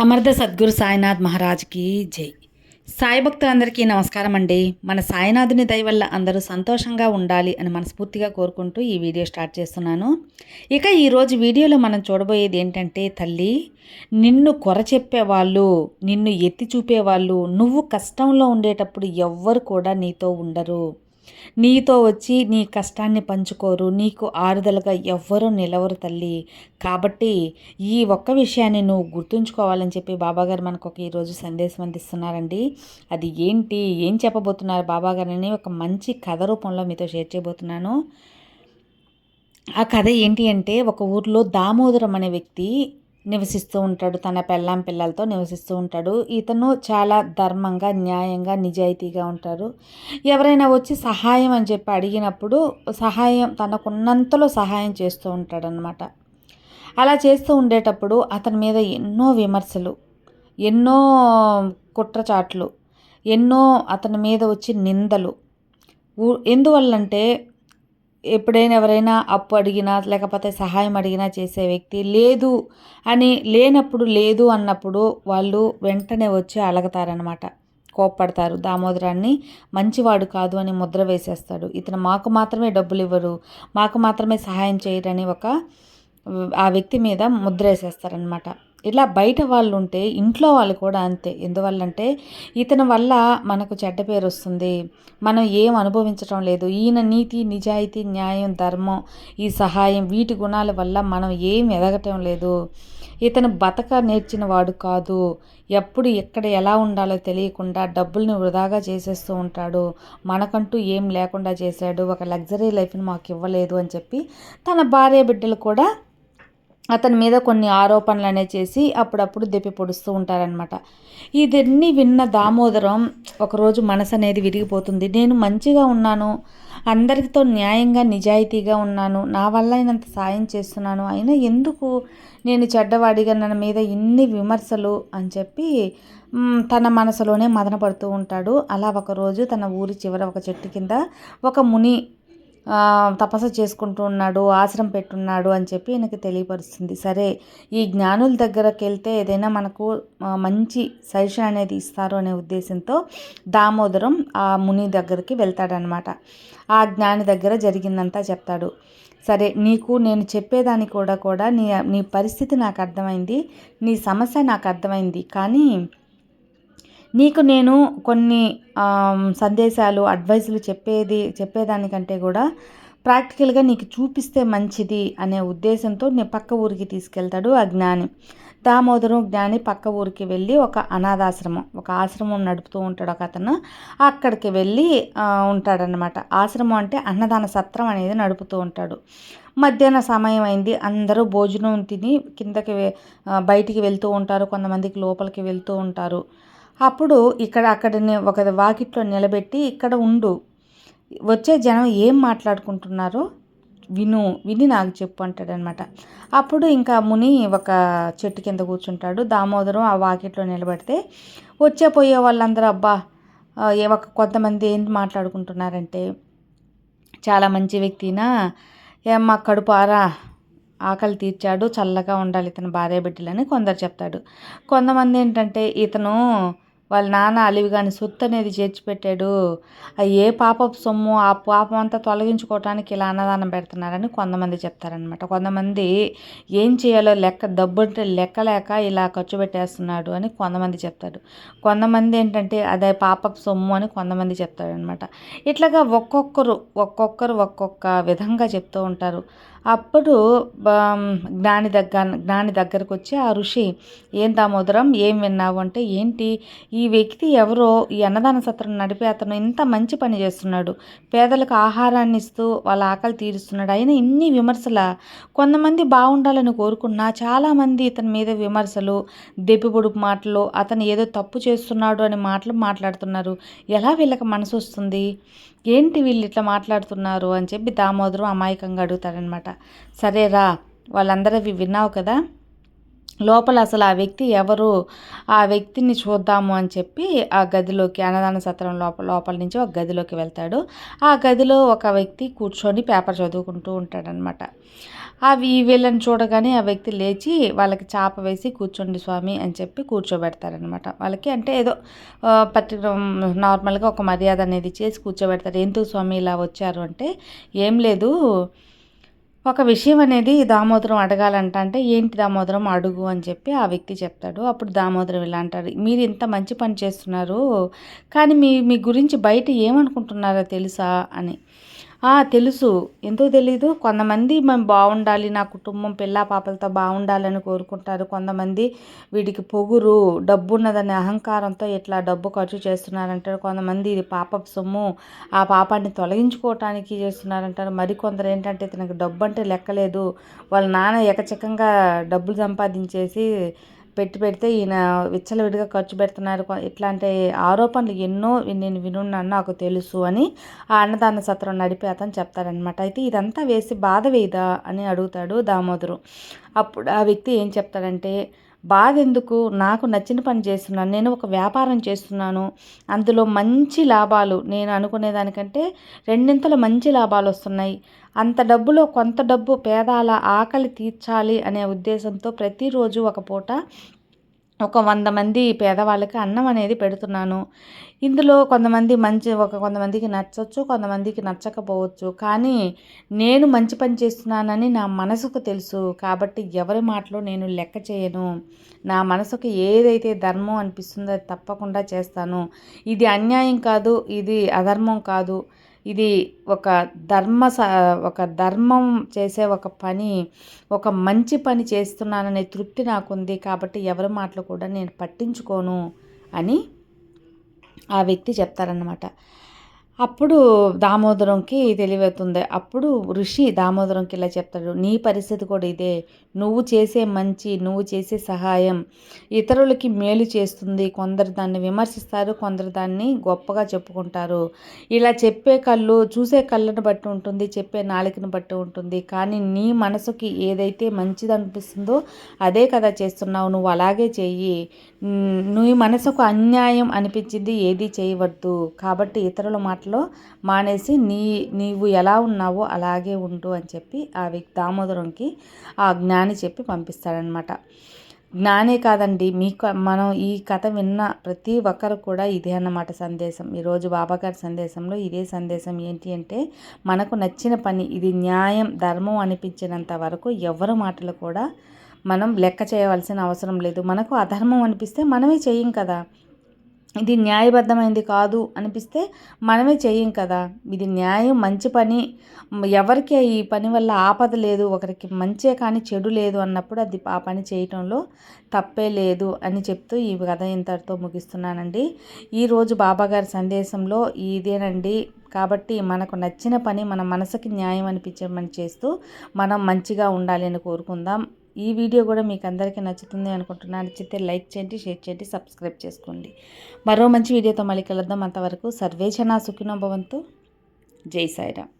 సమర్థ సద్గురు సాయినాథ్ మహారాజ్కి జై. సాయి భక్తులందరికీ నమస్కారం అండి. మన సాయినాథుని దయ వల్ల అందరూ సంతోషంగా ఉండాలి అని మనస్ఫూర్తిగా కోరుకుంటూ ఈ వీడియో స్టార్ట్ చేస్తున్నాను. ఇక ఈరోజు వీడియోలో మనం చూడబోయేది ఏంటంటే తల్లి నిన్ను కొర చెప్పేవాళ్ళు నిన్ను ఎత్తి చూపేవాళ్ళు నువ్వు కష్టంలో ఉండేటప్పుడు ఎవ్వరు కూడా నీతో ఉండరు. నీతో వచ్చి నీ కష్టాన్ని పంచుకోరు నీకు ఆరుదలగా ఎవ్వరూ నిలవరు తల్లి. కాబట్టి ఈ ఒక్క విషయాన్ని నువ్వు గుర్తుంచుకోవాలని చెప్పి బాబాగారు మనకు ఒక ఈరోజు సందేశం అందిస్తున్నారండి. అది ఏంటి ఏం చెప్పబోతున్నారు బాబాగారని ఒక మంచి కథ రూపంలో మీతో షేర్ చేయబోతున్నాను. ఆ కథ ఏంటి అంటే ఒక ఊర్లో దామోదరం అనే వ్యక్తి నివసిస్తూ ఉంటాడు. తన పెళ్ళాం పిల్లలతో నివసిస్తూ ఉంటాడు. ఇతను చాలా ధర్మంగా న్యాయంగా నిజాయితీగా ఉంటారు ఎవరైనా వచ్చి సహాయం అని చెప్పి అడిగినప్పుడు సహాయం తనకున్నంతలో సహాయం చేస్తూ ఉంటాడనమాట అలా చేస్తూ ఉండేటప్పుడు అతని మీద ఎన్నో విమర్శలు ఎన్నో కుట్రచాట్లు ఎన్నో అతని మీద వచ్చి నిందలు. ఎందువల్లంటే ఎప్పుడైనా ఎవరైనా అప్పు అడిగినా లేకపోతే సహాయం అడిగినా చేసే వ్యక్తి లేదు అని లేనప్పుడు లేదు అన్నప్పుడు వాళ్ళు వెంటనే వచ్చి అలగతారనమాట కోప్పడతారు. దామోదరాన్ని మంచివాడు కాదు అని ముద్ర వేసేస్తాడు. ఇతను మాకు మాత్రమే డబ్బులు ఇవ్వరు మాకు మాత్రమే సహాయం చేయరని ఒక ఆ వ్యక్తి మీద ముద్ర వేసేస్తారనమాట ఇలా బయట వాళ్ళు ఉంటే ఇంట్లో వాళ్ళు కూడా అంతే. ఎందువల్లంటే ఇతని వల్ల మనకు చెడ్డ పేరు వస్తుంది. మనం ఏం అనుభవించడం లేదు. ఈయన నీతి నిజాయితీ న్యాయం ధర్మం ఈ సహాయం వీటి గుణాల వల్ల మనం ఏం ఎదగటం లేదు. ఇతను బతక నేర్చిన వాడు కాదు. ఎప్పుడు ఎక్కడ ఎలా ఉండాలో తెలియకుండా డబ్బుల్ని వృధాగా చేసేస్తూ ఉంటాడు. మనకంటూ ఏం లేకుండా చేశాడు. ఒక లగ్జరీ లైఫ్ని మాకు ఇవ్వలేదు అని చెప్పి తన భార్య బిడ్డలు కూడా అతని మీద కొన్ని ఆరోపణలు అనే చేసి అప్పుడప్పుడు దెప్పి పొడుస్తూ ఉంటారనమాట ఇదన్నీ విన్న దామోదరం ఒకరోజు మనసు అనేది విరిగిపోతుంది. నేను మంచిగా ఉన్నాను అందరితో న్యాయంగా నిజాయితీగా ఉన్నాను నా వల్ల అయినంత సాయం చేస్తున్నాను అయినా ఎందుకు నేను చెడ్డవాడిగా నన్న మీద ఇన్ని విమర్శలు అని చెప్పి తన మనసులోనే మదనపడుతూ ఉంటాడు. అలా ఒకరోజు తన ఊరి చివర ఒక చెట్టు కింద ఒక ముని తపస్సు చేసుకుంటూ ఉన్నాడు ఆశ్రమం పెట్టున్నాడు అని చెప్పి ఈయనకి తెలియపరుస్తుంది. సరే ఈ జ్ఞానుల దగ్గరకు వెళ్తే ఏదైనా మనకు మంచి సజెషన్ అనేది ఇస్తారు అనే ఉద్దేశంతో దామోదరం ఆ ముని దగ్గరికి వెళ్తాడనమాట ఆ జ్ఞాని దగ్గర జరిగిందంతా చెప్తాడు. సరే నీకు నేను చెప్పేదాని కూడా కూడా నీ నీ పరిస్థితి నాకు అర్థమైంది నీ సమస్య నాకు అర్థమైంది కానీ నీకు నేను కొన్ని సందేశాలు అడ్వైసులు చెప్పేది చెప్పేదానికంటే కూడా ప్రాక్టికల్గా నీకు చూపిస్తే మంచిది అనే ఉద్దేశంతో నేను పక్క ఊరికి తీసుకెళ్తాడు ఆ జ్ఞాని. దామోదరం జ్ఞాని పక్క ఊరికి వెళ్ళి ఒక అనాథాశ్రమం ఒక ఆశ్రమం నడుపుతూ ఉంటాడు ఒక అతను అక్కడికి వెళ్ళి ఉంటాడనమాట ఆశ్రమం అంటే అన్నదాన సత్రం అనేది నడుపుతూ ఉంటాడు. మధ్యాహ్న సమయం అయింది. అందరూ భోజనం తిని కిందకి బయటికి వెళ్తూ ఉంటారు. కొంతమందికి లోపలికి వెళ్తూ ఉంటారు. అప్పుడు ఇక్కడ అక్కడనే ఒక వాకిట్లో నిలబెట్టి ఇక్కడ ఉండు. వచ్చే జనం ఏం మాట్లాడుకుంటున్నారో విను విని నాకు చెప్పు అంటాడనమాట అప్పుడు ఇంకా ముని ఒక చెట్టు కింద కూర్చుంటాడు. దామోదరం ఆ వాకిట్లో నిలబెడితే వచ్చే పోయే వాళ్ళందరూ అబ్బా ఏ ఒక కొంతమంది ఏంటి మాట్లాడుకుంటున్నారంటే చాలా మంచి వ్యక్తినా ఏమ్మా కడుపారా ఆకలి తీర్చాడు చల్లగా ఉండాలి ఇతను భార్య బిడ్డలని కొందరు చెప్తాడు. కొంతమంది ఏంటంటే ఇతను వాళ్ళ నాన్న అలివిగాని సొత్తు అనేది చేర్చిపెట్టాడు ఏ పాపపు సొమ్ము ఆ పాపం అంతా తొలగించుకోవటానికి ఇలా అన్నదానం పెడుతున్నారని కొంతమంది చెప్తారనమాట కొంతమంది ఏం చేయాలో లెక్క డబ్బుంటే లెక్క లేక ఇలా ఖర్చు పెట్టేస్తున్నాడు అని కొంతమంది చెప్తాడు కొంతమంది ఏంటంటే అదే పాపపు సొమ్ము అని కొంతమంది చెప్తారనమాట ఇట్లాగా ఒక్కొక్కరు ఒక్కొక్కరు ఒక్కొక్క విధంగా చెప్తూ ఉంటారు. అప్పుడు జ్ఞాని దగ్గర జ్ఞాని దగ్గరకు వచ్చి ఆ ఋషి ఏం దామోదరం ఏం విన్నావు? అంటే ఏంటి? ఈ వ్యక్తి ఎవరో ఈ అన్నదాన సత్రం నడిపే అతను ఇంత మంచి పని చేస్తున్నాడు. పేదలకు ఆహారాన్ని ఇస్తూ వాళ్ళ ఆకలి తీరుస్తున్నాడు. అయినా ఇన్ని విమర్శల కొంతమంది బాగుండాలని కోరుకున్నా చాలామంది ఇతని మీద విమర్శలు దెబ్బిపొడుపు మాటలు అతను ఏదో తప్పు చేస్తున్నాడు అని మాటలు మాట్లాడుతున్నారు. ఎలా వీళ్ళకి మనసు వస్తుంది? ఏంటి వీళ్ళు ఇట్లా మాట్లాడుతున్నారు అని చెప్పి దామోదరం అమాయకంగా అడుగుతాడనమాట సరేరా వాళ్ళందరూ విన్నావు కదా? లోపల అసలు ఆ వ్యక్తి ఎవరు? ఆ వ్యక్తిని చూద్దాము అని చెప్పి ఆ గదిలోకి అన్నదాన సత్రం లోపల లోపల నుంచి ఒక గదిలోకి వెళ్తాడు. ఆ గదిలో ఒక వ్యక్తి కూర్చొని పేపర్ చదువుకుంటూ ఉంటాడనమాట అవి వీళ్ళని చూడగానే ఆ వ్యక్తి లేచి వాళ్ళకి చాప వేసి కూర్చోండి స్వామి అని చెప్పి కూర్చోబెడతారనమాట వాళ్ళకి అంటే ఏదో పర్టి నార్మల్గా ఒక మర్యాద అనేది చేసి కూర్చోబెడతారు. ఎందుకు స్వామి ఇలా వచ్చారు? అంటే ఏం లేదు. ఒక విషయం అనేది దామోదరం అడగాలంట అంటే ఏంటి దామోదరం? అడుగు అని చెప్పి ఆ వ్యక్తి చెప్తాడు. అప్పుడు దామోదరం ఇలా అంటారు మీరు ఇంత మంచి పని చేస్తున్నారు. కానీ మీ మీ గురించి బయట ఏమనుకుంటున్నారో తెలుసా? అని. తెలుసు. ఎందుకు తెలీదు? కొంతమంది మేము బాగుండాలి నా కుటుంబం పిల్ల పాపలతో బాగుండాలని కోరుకుంటారు. కొంతమంది వీడికి పొగురు డబ్బు ఉన్నదనే అహంకారంతో ఇట్లా డబ్బు ఖర్చు చేస్తున్నారంటారు. కొంతమంది ఇది పాప సొమ్ము ఆ పాపాన్ని తొలగించుకోవటానికి చేస్తున్నారంటారు. మరికొందరు ఏంటంటే ఇతనికి డబ్బు అంటే లెక్కలేదు. వాళ్ళ నాన్న ఎకచకంగా డబ్బులు సంపాదించేసి పెట్టి పెడితే ఈయన విచ్చలవిడిగా ఖర్చు పెడుతున్నారు. ఇట్లాంటి ఆరోపణలు ఎన్నో నేను వినున్నాను నాకు తెలుసు అని ఆ అన్నదాన సత్రం నడిపే అతను చెప్తారనమాట అయితే ఇదంతా వేసి బాధ వేయదా అని అడుగుతాడు దామోదరు. అప్పుడు ఆ వ్యక్తి ఏం చెప్తాడంటే బాధ ఎందుకు నాకు నచ్చిన పని చేస్తున్నాను. నేను ఒక వ్యాపారం చేస్తున్నాను. అందులో మంచి లాభాలు. నేను అనుకునే దానికంటే రెండింతలు మంచి లాభాలు వస్తున్నాయి. అంత డబ్బులో కొంత డబ్బు పేదాల ఆకలి తీర్చాలి అనే ఉద్దేశంతో ప్రతిరోజు ఒక పూట ఒక వంద మంది పేదవాళ్ళకి అన్నం అనేది పెడుతున్నాను. ఇందులో కొంతమంది మంచి ఒక కొంతమందికి నచ్చవచ్చు కొంతమందికి నచ్చకపోవచ్చు. కానీ నేను మంచి పని చేస్తున్నానని నా మనసుకు తెలుసు. కాబట్టి ఎవరి మాటలో నేను లెక్క చేయను. నా మనసుకు ఏదైతే ధర్మం అనిపిస్తుందో అది తప్పకుండా చేస్తాను. ఇది అన్యాయం కాదు ఇది అధర్మం కాదు. ఇది ఒక ధర్మ ఒక ధర్మం చేసే ఒక పని ఒక మంచి పని చేస్తున్నాననే తృప్తి నాకుంది కాబట్టి ఎవరి మాటలు కూడా నేను పట్టించుకోను అని ఆ వ్యక్తి చెప్తారన్నమాట. అప్పుడు దామోదరంకి తెలివవుతుంది అప్పుడు ఋషి దామోదరంకి ఇలా చెప్తాడు నీ పరిస్థితి కూడా ఇదే. నువ్వు చేసే మంచి నువ్వు చేసే సహాయం ఇతరులకి మేలు చేస్తుంది. కొందరు దాన్ని విమర్శిస్తారు కొందరు దాన్ని గొప్పగా చెప్పుకుంటారు. ఇలా చెప్పే కళ్ళు చూసే కళ్ళను బట్టి ఉంటుంది చెప్పే నాలుకను బట్టి ఉంటుంది. కానీ నీ మనసుకి ఏదైతే మంచిది అనిపిస్తుందో అదే కదా చేస్తున్నావు. నువ్వు అలాగే చెయ్యి. నీ మనసుకు అన్యాయం అనిపించింది ఏది చేయవద్దు. కాబట్టి ఇతరుల మాటలు దాంట్లో మానేసి నీ నీవు ఎలా ఉన్నావో అలాగే ఉండు అని చెప్పి ఆ వ్యక్తి దామోదరంకి ఆ జ్ఞాని చెప్పి పంపిస్తాడనమాట జ్ఞానే కాదండి మీకు మనం ఈ కథ విన్న ప్రతి ఒక్కరు కూడా ఇదే అన్నమాట సందేశం. ఈరోజు బాబాగారి సందేశంలో ఇదే సందేశం ఏంటి అంటే మనకు నచ్చిన పని ఇది న్యాయం ధర్మం అనిపించినంత వరకు ఎవరి మాటలు కూడా మనం లెక్క చేయవలసిన అవసరం లేదు. మనకు అధర్మం అనిపిస్తే మనమే చేయం కదా. ఇది న్యాయబద్ధమైంది కాదు అనిపిస్తే మనమే చేయం కదా. ఇది న్యాయం మంచి పని. ఎవరికి ఈ పని వల్ల ఆపద లేదు ఒకరికి మంచే కానీ చెడు లేదు అన్నప్పుడు అది ఆ పని చేయటంలో తప్పే లేదు అని చెప్తూ ఈ కథ ఇంతటితో ముగిస్తున్నానండి. ఈరోజు బాబాగారి సందేశంలో ఇదేనండి. కాబట్టి మనకు నచ్చిన పని మన మనసుకి న్యాయం అనిపించమని చేస్తూ మనం మంచిగా ఉండాలి అని కోరుకుందాం. ఈ వీడియో కూడా మీకు అందరికీ నచ్చుతుంది అనుకుంటున్నాను నచ్చితే లైక్ చేయండి షేర్ చేయండి సబ్స్క్రైబ్ చేసుకోండి. మరో మంచి వీడియోతో మళ్ళీ కలుద్దాం. అంతవరకు సర్వేచనా సుఖినోభవంతో జై సాయిరామ్.